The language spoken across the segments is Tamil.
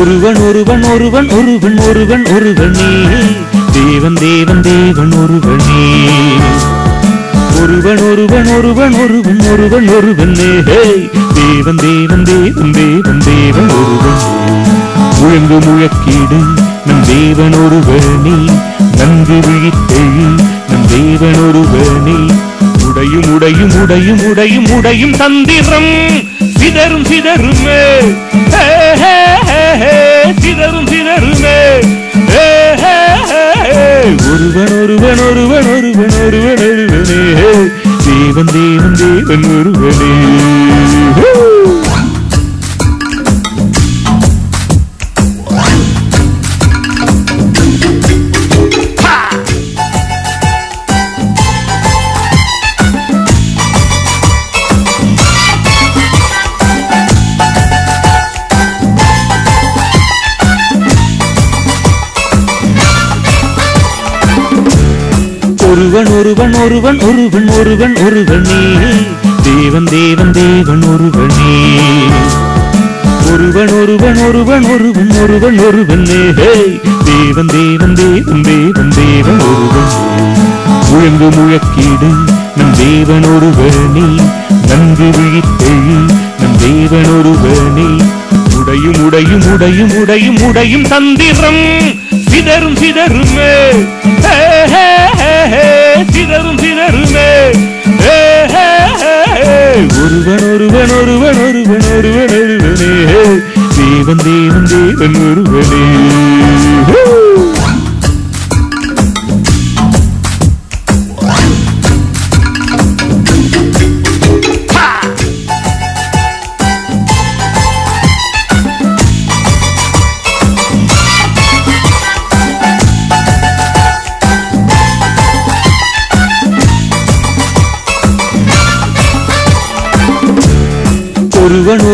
ஒருவன் ஒருவன் ஒருவன் ஒருவன் ஒருவன் ஒருவனே. தேவன் தேவன் தேவன் ஒருவனே. ஒருவன் ஒருவன் ஒருவன் ஒருவன் ஒருவன் ஒருவனே. தேவன் தேவன் தேவன் தேவன் தேவன் ஒருவன். முழங்கு முழக்கீடு நம் தேவன் ஒருவனே. நன்கு விழித்தெழி நம் தேவன் ஒருவனே. உடையும் உடையும் உடையும் உடையும் உடையும் தந்திரம். சிதறும் சிதறுமே. சிதறும் சிதறுமே. ஒருவன் ஒருவன் ஒருவன் ஒருவன் ஒருவன் ஒருவனே. தேவன் தேவன் தேவன் ஒருவனே. ஒருவன் ஒருவன் ஒருவன் ஒருவன் ஒருவனே. தேவன் தேவன் தேவன் ஒருவனே. ஒருவன் ஒருவன் ஒருவன் ஒருவன் ஒருவன் ஒருவனே. தேவன் தேவன் தேவன் தேவன் தேவன் ஒருவன். முழங்கு முழக்கீடு நம் தேவன் ஒருவனே. நன்கு விழித்தெழு நம் தேவன் ஒருவனே. உடையும் உடையும் உடையும் உடையும் உடையும் தந்திரம். சிதறும் சிதறுமே. ஹே, திணறும் திணறுமே ஒருவன் ஒருவன் ஒருவன் ஒருவன் ஒருவன் ஒருவனே தேவன் தேவன் தேவன் ஒருவனே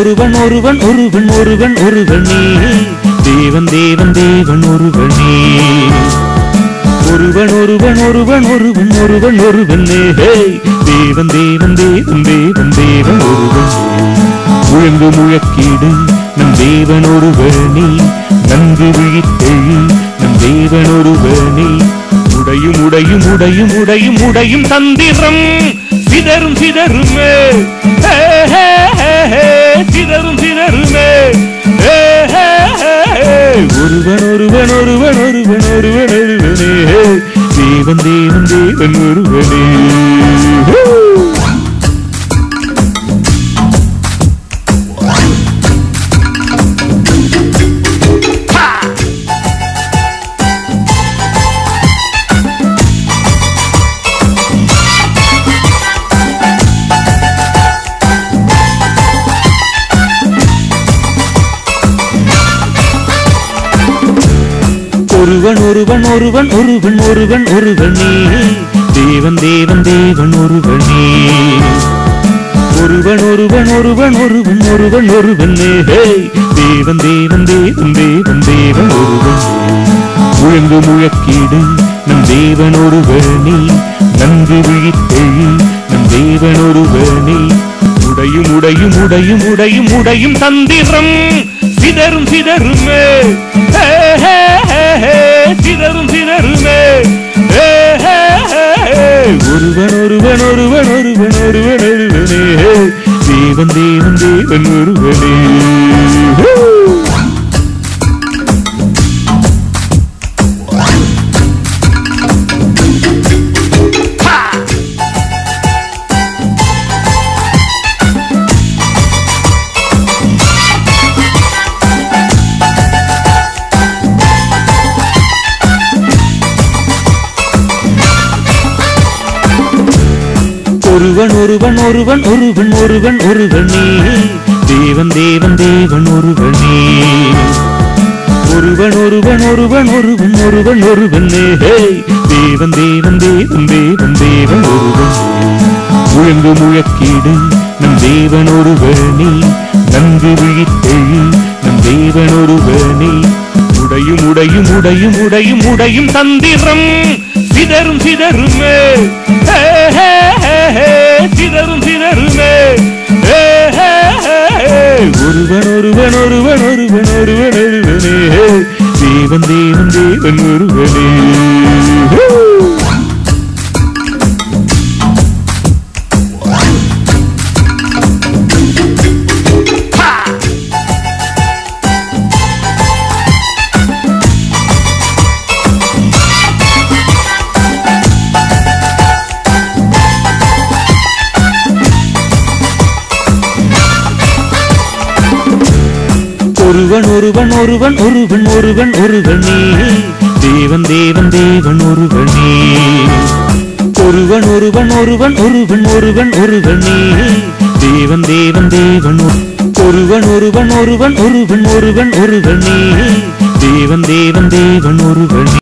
ஒருவன் ஒருவன் ஒருவன் ஒருவன் ஒருவனே. தேவன் தேவன் தேவன் ஒருவனே. ஒருவன் ஒருவன் ஒருவன் ஒருவன் ஒருவன் ஒருவனே. தேவன் தேவன் தேவன் தேவன் தேவன் ஒருவனே. முழங்கு முழக்கீடு நம் தேவன் ஒருவனே. நன்கு விழித்தெழு நம் தேவன் ஒருவனே. உடையும் உடையும் உடையும் உடையும் உடையும் தந்திரம். சிதறும் சிதறுமே. சிதறும் ஒருவன் ஒருவன் ஒருவன் ஒருவன் ஒருவன் ஒருவனே. ஹே. தேவன் தேவன் தேவன் ஒருவனே. ஒருவன் ஒருவன் ஒருவன் ஒருவன் ஒருவனே. தேவன் தேவன் தேவன் ஒருவனே. ஒருவன் ஒருவன் ஒருவன் ஒருவன் ஒருவன் ஒருவனே. தேவன் தேவன் தேவன் தேவன் தேவன் ஒருவனே. முழங்கு முழக்கீடு நம் தேவன் ஒருவனே. நன்கு விழித்தெழி நம் தேவன் ஒருவனே. உடையும் உடையும் உடையும் உடையும் உடையும் தந்திரம். சிதறும் சிதறுமே. ஹே, ஹே, சிதறும் சிதறுமே. ஒருவன் ஒருவன் ஒருவன் ஒருவன் ஒருவன் ஒருவனே. ஹே. தேவன் தேவன் தேவன் ஒருவனே. ஒருவன் ஒருவன் ஒருவன் ஒருவன் ஒருவன் ஒருவனே. தேவன் தேவன் தேவன் ஒருவனே. ஒருவன் ஒருவன் ஒருவன் ஒருவன் ஒருவன் ஒருவனே. தேவன் தேவன் தேவன் தேவன் தேவன் ஒருவன். முழங்கு முழக்கீடு நம் தேவன் ஒருவனே. நன்கு விழித்தெழு நம் தேவன் ஒருவனே. உடையும் உடையும் உடையும் உடையும் உடையும் தந்திரம். சிதறும் சிதறுமே. சிதறும் சிதறுமே. ஒருவன் ஒருவன் ஒருவன் ஒருவன் ஒருவன் ஒருவனே. தேவன் தேவன் தேவன் ஒருவனே. ஒருவன் ஒருவன் ஒருவன் ஒருவன் ஒருவன் ஒருவனே தேவன் தேவன் தேவன் ஒருவனே ஒருவன் ஒருவன் ஒருவன் ஒருவன் ஒருவன் ஒருவனே தேவன் தேவன் தேவன் ஒருவன் ஒருவன் ஒருவன் ஒருவன் ஒருவன் ஒருவனே தேவன் தேவன் தேவன் ஒருவனே